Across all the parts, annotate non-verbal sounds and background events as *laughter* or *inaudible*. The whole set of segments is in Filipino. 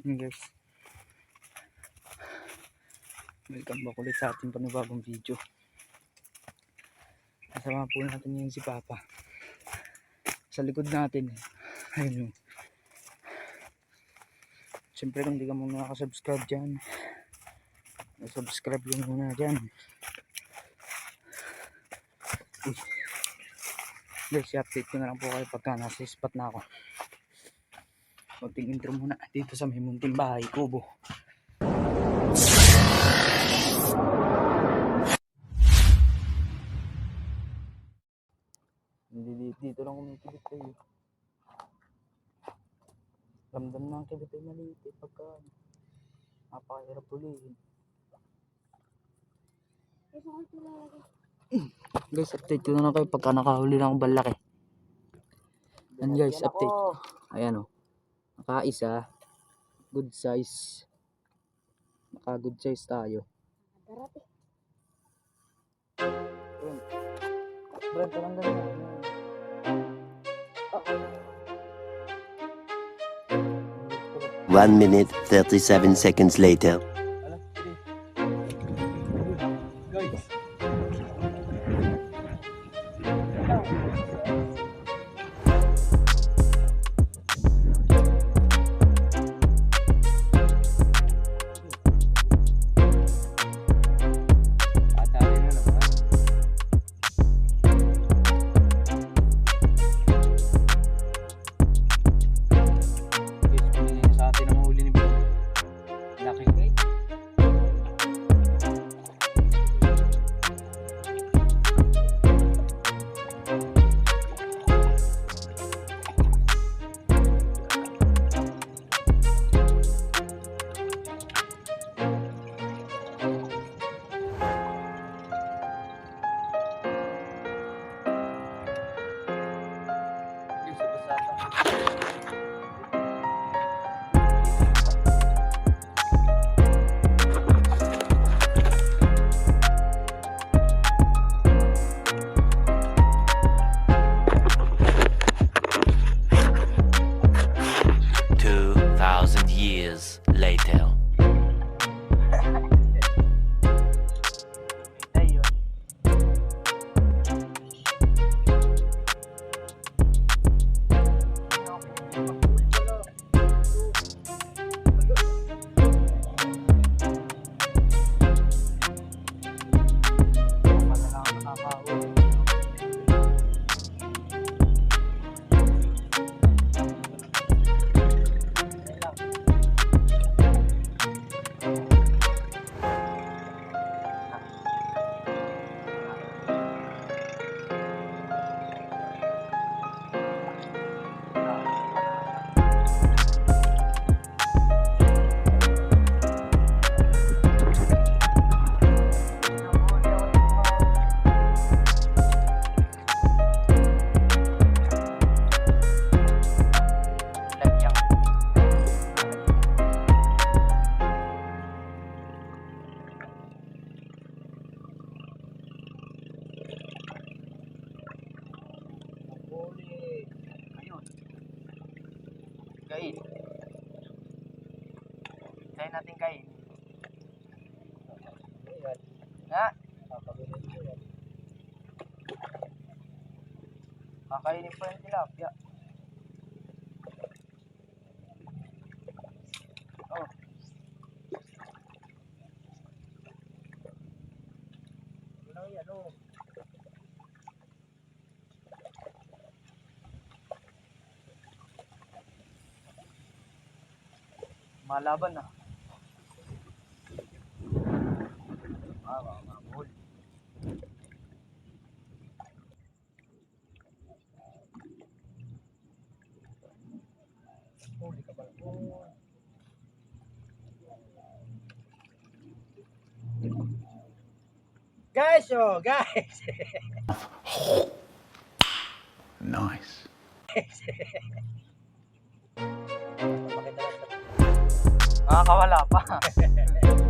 Yun guys. Welcome back ulit sa ating panibagong video. Kasama po natin yung si Papa. Sa likod natin. Ayun yun. Siyempre kung di ka muna nakasubscribe dyan. Subscribe yun muna dyan. Uy. Guys, i-update ko na lang po kayo pagka nasa spot na ako. Kunting intro muna dito sa may munting bahay, Kubo. Dito, dito lang kumikibit kayo. Ramdam na ang kibit ay maliit eh, pagka napakahirap ulihin. *clears throat* Guys, update ko na lang kayo pagka nakahuli na akong balaki. Yan guys, update. Ayan o. Nakaisa. Good size. Naka good size tayo. Brent, walang ganun. One minute, 37 seconds later. Years later. Kain natin kain. Ha? Kakainin pa yung tilapia. Oh. Ano yan, oh. Malaban na. Ah, Huli ka pala. Oh. Guys, oh, guys. *laughs* Nice. Nakakawala pa. *laughs*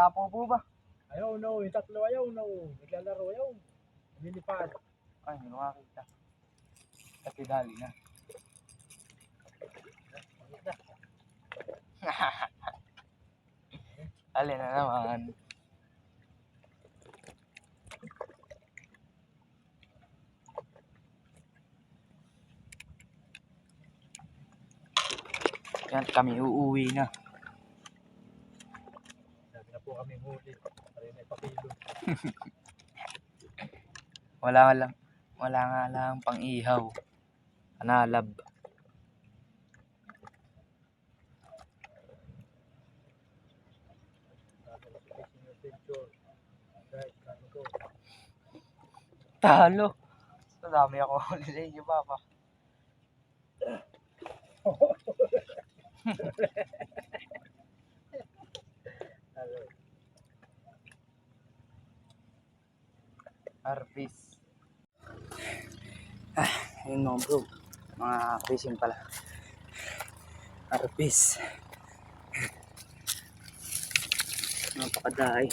Kadapo po ba? Ayaw no, yung tatlo ayaw no. Naglalaro ayaw. Nilipad. Ay, hindi makakita. Kasi dali na. *laughs* Alin na naman. Yan, kami uuwi na. Lagi na po kami huli. Para may papilo. Wala nga lang, wala nga lang pang ihaw. Analab. Talo. Madami ako *laughs* huli sa inyo, Papa. *laughs* Talo. Harvest. Ah, ayun mga bro. Mga fishing pala. Harvest. Napakadahay.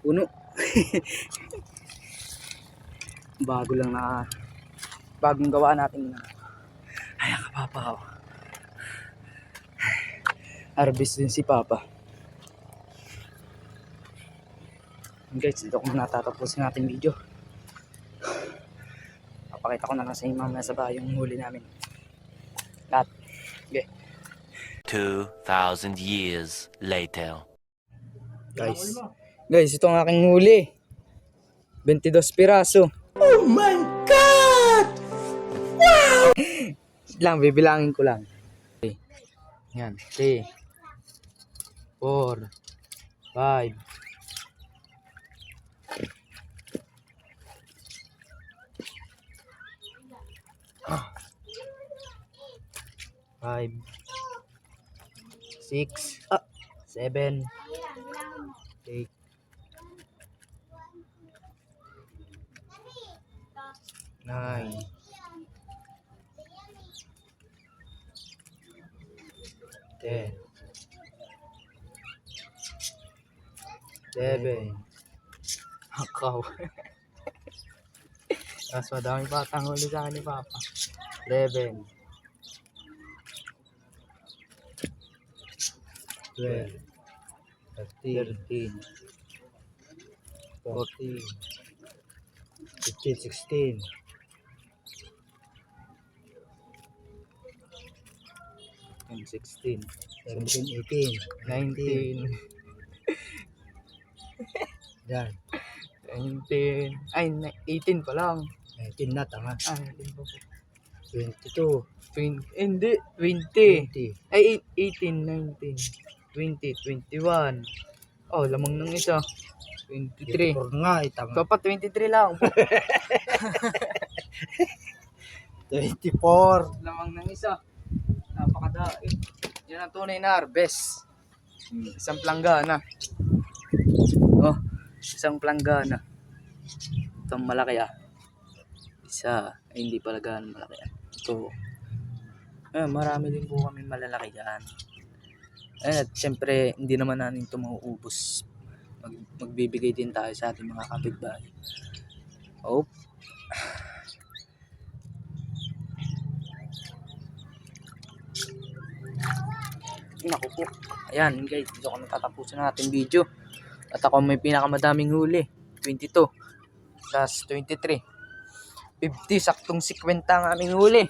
Puno. *laughs* Bago lang na bagong gawa natin. Ay, kapapa. oh. Harvest din si Papa. Guys, dito ko muna tatapusin natin video. Papakita ko na lang sa inyo mamaya sa bahay yung huli namin. Lahat. Okay. 2,000 years later. Guys. Guys, ito ang aking huli. 22 piraso. Oh my God! Wow! lang, bibilangin ko lang. Okay. Yan. 3, 4, 5, five, six, ah, seven, eight, nine, ten, eleven, Akaw. *laughs* Mas madami pa atang huli sa akin ni Papa. Eleven. Twelve. Thirteen. Fourteen. Fifteen, sixteen. and 16, Seventeen, eighteen. 19, Yan. 19, ay, na- 18 pa lang. Nineteen na, tama. Ah, 19 pa po. Twenty-two. 20, hindi, 20. Twenty. Ay, eight- 18, 19, 20, 21. Oh, lamang ng isa. 23. Twenty-four nga, eh, tama. Dapat 23 lang. *laughs* Twenty-four. lamang ng isa. Napakadaig. Yan ang tunay na harvest. Hmm, Isang planggana. Oh, isang planggana. Itong malaki ah. Isa, ay hindi pala gaano malaki ah. Ito. Eh, marami din po kami malalaki dyan. Eh, at syempre, hindi naman namin ito mauubos. Mag, magbibigay din tayo sa ating mga kapitbahay. Oh. Naku po. Ayan guys, dito ko natatapusin ang ating video. At ako may pinakamadaming huli. 22 plus 23. 50, saktong 50 ang aming huli.